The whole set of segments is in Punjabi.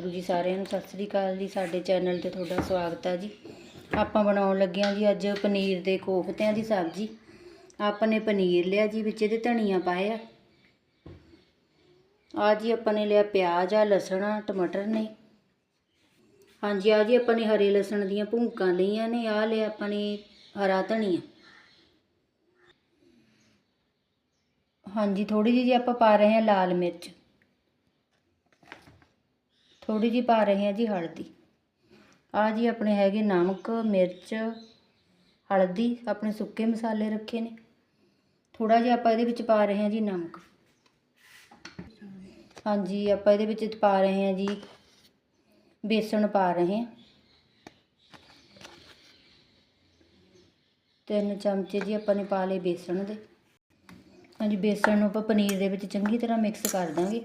ਵਾਹਿਗੁਰੂ ਜੀ ਸਾਰਿਆਂ ਨੂੰ ਸਤਿ ਸ੍ਰੀ ਅਕਾਲ ਜੀ। ਸਾਡੇ ਚੈਨਲ ਤੇ ਤੁਹਾਡਾ ਸਵਾਗਤ ਹੈ ਜੀ। ਆਪਾਂ ਬਣਾਉਣ ਲੱਗੇ ਹਾਂ ਜੀ ਅੱਜ ਪਨੀਰ ਦੇ ਕੋਫਤਿਆਂ ਦੀ ਸਬਜ਼ੀ। ਆਪਾਂ ਨੇ ਪਨੀਰ ਲਿਆ ਜੀ, ਵਿੱਚ ਇਹਦੇ ਧਨੀਆ ਪਾਏ ਆ। ਜੀ ਆਪਾਂ ਨੇ ਲਿਆ ਪਿਆਜ਼ ਆ ਲਸਣ ਆ ਟਮਾਟਰ ਨੇ। ਹਾਂਜੀ ਆ ਜੀ ਆਪਾਂ ਨੇ ਹਰੇ ਲਸਣ ਦੀਆਂ ਭੁੰਕਾਂ ਲਈਆਂ ਨੇ ਆ ਲਿਆ ਆਪਾਂ ਨੇ ਹਰਾ ਧਨੀਆ। ਹਾਂਜੀ ਥੋੜੀ ਜਿਹੀ ਜੀ ਆਪਾਂ ਪਾ ਰਹੇ ਹਾਂ ਲਾਲ ਮਿਰਚ। ਥੋੜੀ ਜਿਹੀ ਪਾ ਰਹੇ ਹਾਂ ਜੀ ਹਲਦੀ। ਆ ਜੀ ਆਪਣੇ ਹੈਗੇ ਨਮਕ, ਮਿਰਚ, ਹਲਦੀ, ਆਪਣੇ ਸੁੱਕੇ ਮਸਾਲੇ ਰੱਖੇ ਨੇ। ਥੋੜਾ ਜਿਹਾ ਆਪਾਂ ਇਹਦੇ ਵਿੱਚ ਪਾ ਰਹੇ ਹਾਂ ਜੀ ਨਮਕ। ਹਾਂਜੀ, ਆਪਾਂ ਇਹਦੇ ਵਿੱਚ ਪਾ ਰਹੇ ਹਾਂ ਜੀ ਬੇਸਣ ਪਾ ਰਹੇ ਹਾਂ। ਤਿੰਨ ਚਮਚੇ ਜੀ ਆਪਾਂ ਨੇ ਪਾ ਲਏ ਬੇਸਣ ਦੇ। ਹਾਂਜੀ, ਬੇਸਣ ਨੂੰ ਆਪਾਂ ਪਨੀਰ ਦੇ ਵਿੱਚ ਚੰਗੀ ਤਰ੍ਹਾਂ ਮਿਕਸ ਕਰ ਦਾਂਗੇ।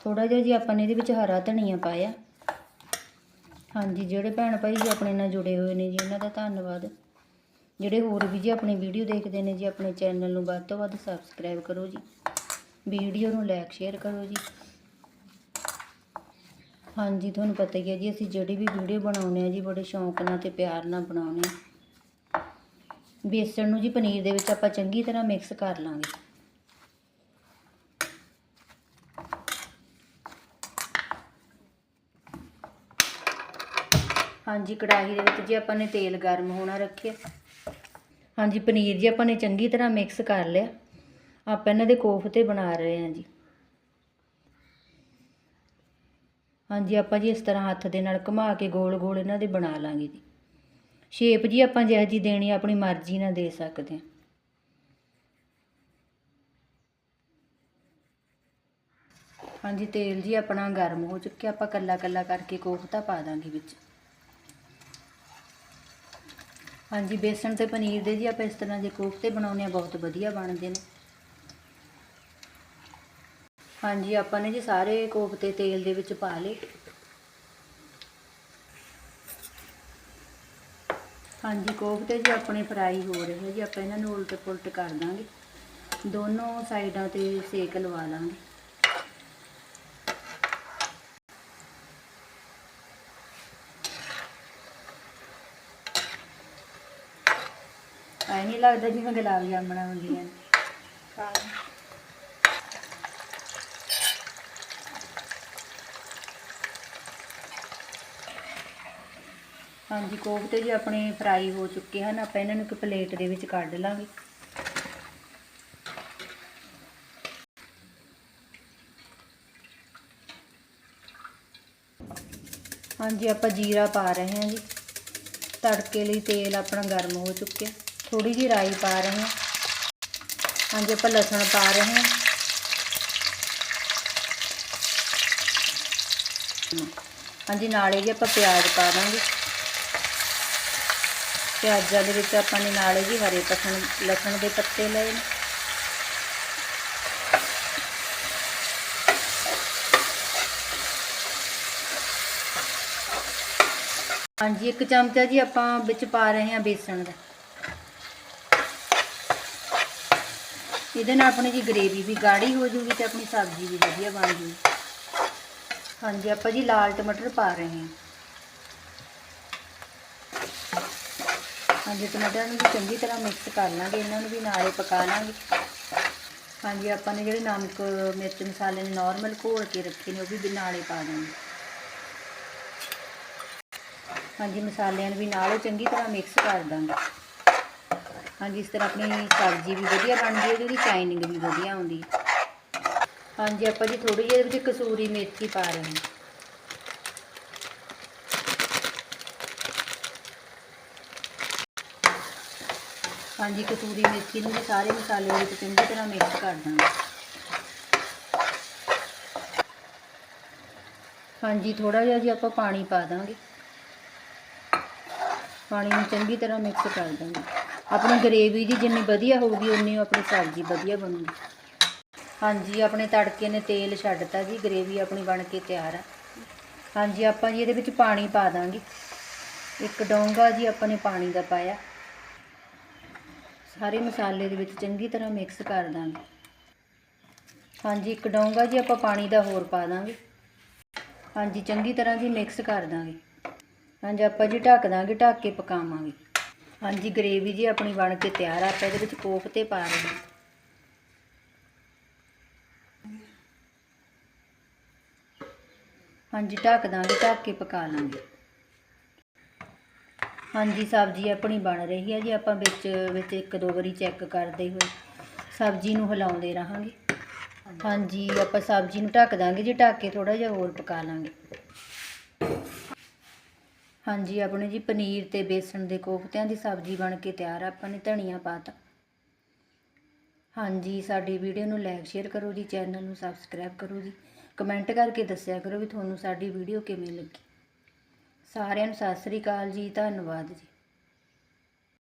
ਥੋੜਾ ਜਿਹਾ ਜੀ ਆਪਾਂ ਨੇ ਇਹਦੇ ਵਿੱਚ ਹਰਾ ਧਨੀਆ ਪਾਇਆ। ਹਾਂਜੀ, ਜਿਹੜੇ ਭੈਣ ਭਾਈ ਜੀ ਆਪਣੇ ਨਾਲ ਜੁੜੇ ਹੋਏ ਨੇ ਜੀ, ਉਹਨਾਂ ਦਾ ਧੰਨਵਾਦ। ਜਿਹੜੇ ਹੋਰ ਵੀ ਜੀ ਆਪਣੀ ਵੀਡੀਓ ਦੇਖਦੇ ਨੇ ਜੀ, ਆਪਣੇ ਚੈਨਲ ਨੂੰ ਵੱਧ ਤੋਂ ਵੱਧ ਸਬਸਕ੍ਰਾਈਬ ਕਰੋ ਜੀ। ਵੀਡੀਓ ਨੂੰ ਲਾਈਕ ਸ਼ੇਅਰ ਕਰੋ ਜੀ। ਹਾਂਜੀ, ਤੁਹਾਨੂੰ ਪਤਾ ਹੀ ਹੈ ਜੀ, ਅਸੀਂ ਜਿਹੜੀ ਵੀ ਵੀਡੀਓ ਬਣਾਉਂਦੇ ਆ ਜੀ, ਬੜੇ ਸ਼ੌਂਕ ਨਾਲ ਤੇ ਪਿਆਰ ਨਾਲ ਬਣਾਉਂਦੇ ਆ ਬੇਸਣ ਨੂੰ ਜੀ ਪਨੀਰ ਦੇ ਵਿੱਚ ਆਪਾਂ ਚੰਗੀ ਤਰ੍ਹਾਂ ਮਿਕਸ ਕਰ ਲਾਂਗੇ। ਹਾਂਜੀ, ਕੜਾਹੀ ਦੇ ਵਿੱਚ ਜੀ ਆਪਾਂ ਨੇ ਤੇਲ ਗਰਮ ਹੋਣਾ ਰੱਖਿਆ। ਹਾਂਜੀ, ਪਨੀਰ ਜੀ ਆਪਾਂ ਨੇ ਚੰਗੀ ਤਰ੍ਹਾਂ ਮਿਕਸ ਕਰ ਲਿਆ। ਆਪਾਂ ਇਹਨਾਂ ਦੇ ਕੋਫਤੇ ਬਣਾ ਰਹੇ ਹਾਂ ਜੀ। ਹਾਂਜੀ, ਆਪਾਂ ਜੀ ਇਸ ਤਰ੍ਹਾਂ ਹੱਥ ਦੇ ਨਾਲ ਘੁਮਾ ਕੇ ਗੋਲ ਗੋਲ ਇਹਨਾਂ ਦੇ ਬਣਾ ਲਾਂਗੇ ਜੀ। ਸ਼ੇਪ ਜੀ ਆਪਾਂ ਜਿਹੋ ਜੀ ਦੇਣੀ ਆਪਣੀ ਮਰਜ਼ੀ ਨਾਲ ਦੇ ਸਕਦੇ ਹਾਂ। ਹਾਂਜੀ, ਤੇਲ ਜੀ ਆਪਣਾ ਗਰਮ ਹੋ ਚੁੱਕਿਆ। ਆਪਾਂ ਕੱਲਾ ਕੱਲਾ ਕਰਕੇ ਕੋਫਤਾ ਪਾ ਦਾਂਗੇ ਵਿੱਚ। ਹਾਂਜੀ, ਬੇਸਣ ਤੇ ਪਨੀਰ ਦੇ ਜੀ, ਆਪਾਂ ਇਸ ਤਰ੍ਹਾਂ ਦੇ ਕੋਫਤੇ ਬਣਾਉਂਦੇ ਆ ਬਹੁਤ ਵਧੀਆ ਬਣਦੇ ਨੇ। ਹਾਂਜੀ, ਆਪਾਂ ਨੇ ਜੀ ਸਾਰੇ ਕੋਫਤੇ ਤੇਲ ਦੇ ਵਿੱਚ ਪਾ ਲਏ। ਹਾਂਜੀ, ਕੋਫਤੇ ਜੀ ਆਪਣੇ ਫਰਾਈ ਹੋ ਰਹੇ ਹੈ ਜੀ, ਆਪਾਂ ਇਹਨਾਂ ਨੂੰ ਉਲਟ ਪੁਲਟ ਕਰ ਦਾਂਗੇ। ਦੋਨੋਂ ਸਾਈਡਾਂ ਤੇ ਸੇਕ ਲਵਾ ਲਾਂਗੇ ਐ ਨਹੀਂ ਲੱਗਦਾ ਜਿਵੇਂ ਗੁਲਾਬ ਜਾਮਣਾ ਹੁੰਦੀਆਂ ਨੇ। ਹਾਂਜੀ, ਕੋਫਤੇ ਜੀ ਆਪਣੇ ਫਰਾਈ ਹੋ ਚੁੱਕੇ ਹਨ, ਆਪਾਂ ਇਹਨਾਂ ਨੂੰ ਇੱਕ ਪਲੇਟ ਦੇ ਵਿੱਚ ਕੱਢ ਲਾਂਗੇ। ਹਾਂਜੀ, ਆਪਾਂ ਜੀਰਾ ਪਾ ਰਹੇ ਹਾਂ ਜੀ। ਤੜਕੇ ਲਈ ਤੇਲ ਆਪਣਾ ਗਰਮ ਹੋ ਚੁੱਕਿਆ। ਥੋੜੀ ਜਿਹੀ ਰਾਈ ਪਾ ਰਹੇ ਹਾਂ। ਹਾਂਜੀ, ਆਪਾਂ ਲਸਣ ਪਾ ਰਹੇ ਹਾਂ। ਹਾਂਜੀ, ਨਾਲੇ ਜੀ ਆਪਾਂ ਪਿਆਜ਼ ਪਾ ਦਾਂਗੇ। ਪਿਆਜ਼ਾਂ ਦੇ ਵਿੱਚ ਆਪਾਂ ਨੇ ਨਾਲੇ ਜੀ ਹਰੇ ਪਸਣ ਲਸਣ ਦੇ ਪੱਤੇ ਲਏ ਨੇ। ਹਾਂਜੀ, ਇੱਕ ਚਮਚਾ ਜੀ ਆਪਾਂ ਵਿੱਚ ਪਾ ਰਹੇ ਹਾਂ ਬੇਸਣ ਦਾ। ਇਹਦੇ ਨਾਲ ਆਪਣੀ ਜੀ ਗ੍ਰੇਵੀ ਵੀ ਗਾੜੀ ਹੋ ਜੂਗੀ ਤੇ ਆਪਣੀ ਸਬਜ਼ੀ ਵੀ ਵਧੀਆ ਬਣ ਜੂਗੀ। ਹਾਂਜੀ, ਆਪਾਂ ਜੀ ਲਾਲ ਟਮਾਟਰ ਪਾ ਰਹੇ ਹਾਂ। ਹਾਂਜੀ, ਟਮਾਟਰਾਂ ਨੂੰ ਵੀ ਚੰਗੀ ਤਰ੍ਹਾਂ ਮਿਕਸ ਕਰ ਲਾਂਗੇ, ਇਹਨਾਂ ਨੂੰ ਵੀ ਨਾਲੇ ਪਕਾ ਲਾਂਗੇ। ਹਾਂਜੀ, ਆਪਾਂ ਨੇ ਜਿਹੜੇ ਨਮਕ, ਮਿਰਚ ਮਸਾਲੇ ਨੇ ਨਾਰਮਲ ਘੋਲ ਕੇ ਰੱਖੇ ਨੇ, ਉਹ ਵੀ ਨਾਲੇ ਪਾ ਦਾਂਗੇ ਹਾਂਜੀ, ਮਸਾਲਿਆਂ ਨੂੰ ਵੀ ਨਾਲੇ ਚੰਗੀ ਤਰ੍ਹਾਂ ਮਿਕਸ ਕਰ ਦਾਂਗੇ। ਹਾਂਜੀ, ਇਸ ਤਰ੍ਹਾਂ ਆਪਣੀ ਸਬਜ਼ੀ ਵੀ ਵਧੀਆ ਬਣਦੀ ਹੈ ਜਿਹਦੀ ਸ਼ਾਈਨਿੰਗ ਵੀ ਵਧੀਆ ਆਉਂਦੀ। ਹਾਂਜੀ, ਆਪਾਂ ਜੀ ਥੋੜੀ ਜਿਹੀ ਵਿੱਚ ਕਸੂਰੀ ਮੇਥੀ ਪਾ ਰਹੇ ਹਾਂ। ਹਾਂਜੀ, ਕਸੂਰੀ ਮੇਥੀ ਨੂੰ ਵੀ ਸਾਰੇ ਮਸਾਲੇ ਵਿੱਚ ਚੰਗੀ ਤਰ੍ਹਾਂ ਮਿਕਸ ਕਰ ਦਾਂਗੇ ਹਾਂਜੀ ਥੋੜਾ ਜਿਹਾ ਜੀ ਆਪਾਂ ਪਾਣੀ ਪਾ ਦਾਂਗੇ। ਪਾਣੀ ਨੂੰ ਚੰਗੀ ਤਰ੍ਹਾਂ ਮਿਕਸ ਕਰ ਦਾਂਗੇ। ਆਪਣੀ ਗਰੇਵੀ ਦੀ ਜਿੰਨੀ ਵਧੀਆ ਹੋਊਗੀ ਉਨੀ ਆਪਣੀ ਸਬਜ਼ੀ ਵਧੀਆ ਬਣੂਗੀ। ਹਾਂਜੀ, ਆਪਣੇ ਤੜਕੇ ਨੇ ਤੇਲ ਛੱਡਤਾ ਜੀ, ਗਰੇਵੀ ਆਪਣੀ ਬਣ ਕੇ ਤਿਆਰ ਆ। ਹਾਂਜੀ, ਆਪਾਂ ਜੀ ਇਹਦੇ ਵਿੱਚ ਪਾਣੀ ਪਾ ਦਾਂਗੇ। ਇੱਕ ਡੋਂਗਾ ਜੀ ਆਪਾਂ ਨੇ ਪਾਣੀ ਦਾ ਪਾਇਆ। ਸਾਰੇ ਮਸਾਲੇ ਦੇ ਵਿੱਚ ਚੰਗੀ ਤਰ੍ਹਾਂ ਮਿਕਸ ਕਰ ਦਾਂਗੇ। ਹਾਂਜੀ, ਇੱਕ ਡੋਂਗਾ ਜੀ ਆਪਾਂ ਪਾਣੀ ਦਾ ਹੋਰ ਪਾ ਦਾਂਗੇ। ਹਾਂਜੀ, ਚੰਗੀ ਤਰ੍ਹਾਂ ਜੀ ਮਿਕਸ ਕਰ ਦਾਂਗੇ। ਹਾਂਜੀ, ਆਪਾਂ ਜੀ ਢੱਕ ਦਾਂਗੇ, ਢੱਕ ਕੇ ਪਕਾਵਾਂਗੇ। ਹਾਂਜੀ, ਗਰੇਵੀ ਜੀ ਆਪਣੀ ਬਣ ਕੇ ਤਿਆਰ ਆ, ਆਪਾਂ ਇਹਦੇ ਵਿੱਚ ਕੋਫਤੇ ਪਾ ਰਹੇ ਹਾਂ। ਹਾਂਜੀ, ਢੱਕ ਦਾਂਗੇ, ਢੱਕ ਕੇ ਪਕਾ ਲਾਂਗੇ। ਹਾਂਜੀ, ਸਬਜ਼ੀ ਆਪਣੀ ਬਣ ਰਹੀ ਹੈ ਜੀ, ਆਪਾਂ ਵਿੱਚ ਵਿੱਚ ਇੱਕ ਦੋ ਵਾਰੀ ਚੈੱਕ ਕਰਦੇ ਹੋਏ ਸਬਜ਼ੀ ਨੂੰ ਹਿਲਾਉਂਦੇ ਰਹਾਂਗੇ। ਹਾਂਜੀ, ਆਪਾਂ ਸਬਜ਼ੀ ਨੂੰ ਢੱਕ ਦਾਂਗੇ ਜੀ, ਢੱਕ ਕੇ ਥੋੜਾ ਜਿਹਾ ਹੋਰ ਪਕਾ ਲਾਂਗੇ। ਹਾਂਜੀ, ਆਪਣੇ ਜੀ ਪਨੀਰ ਤੇ ਬੇਸਣ ਦੇ ਕੋਫਤਿਆਂ ਦੀ ਸਬਜ਼ੀ ਬਣ ਕੇ ਤਿਆਰ ਆ, ਆਪਾਂ ਨੇ ਧਨੀਆ ਪਾਤਾ। ਹਾਂਜੀ, ਸਾਡੀ ਵੀਡੀਓ ਨੂੰ ਲਾਈਕ ਸ਼ੇਅਰ ਕਰੋ ਜੀ ਚੈਨਲ ਨੂੰ ਸਬਸਕ੍ਰਾਈਬ ਕਰੋ ਜੀ। ਕਮੈਂਟ ਕਰਕੇ ਦੱਸਿਆ ਕਰੋ ਵੀ ਤੁਹਾਨੂੰ ਸਾਡੀ ਵੀਡੀਓ ਕਿਵੇਂ ਲੱਗੀ। ਸਾਰਿਆਂ ਨੂੰ ਸਤਿ ਸ੍ਰੀ ਅਕਾਲ ਜੀ, ਧੰਨਵਾਦ ਜੀ।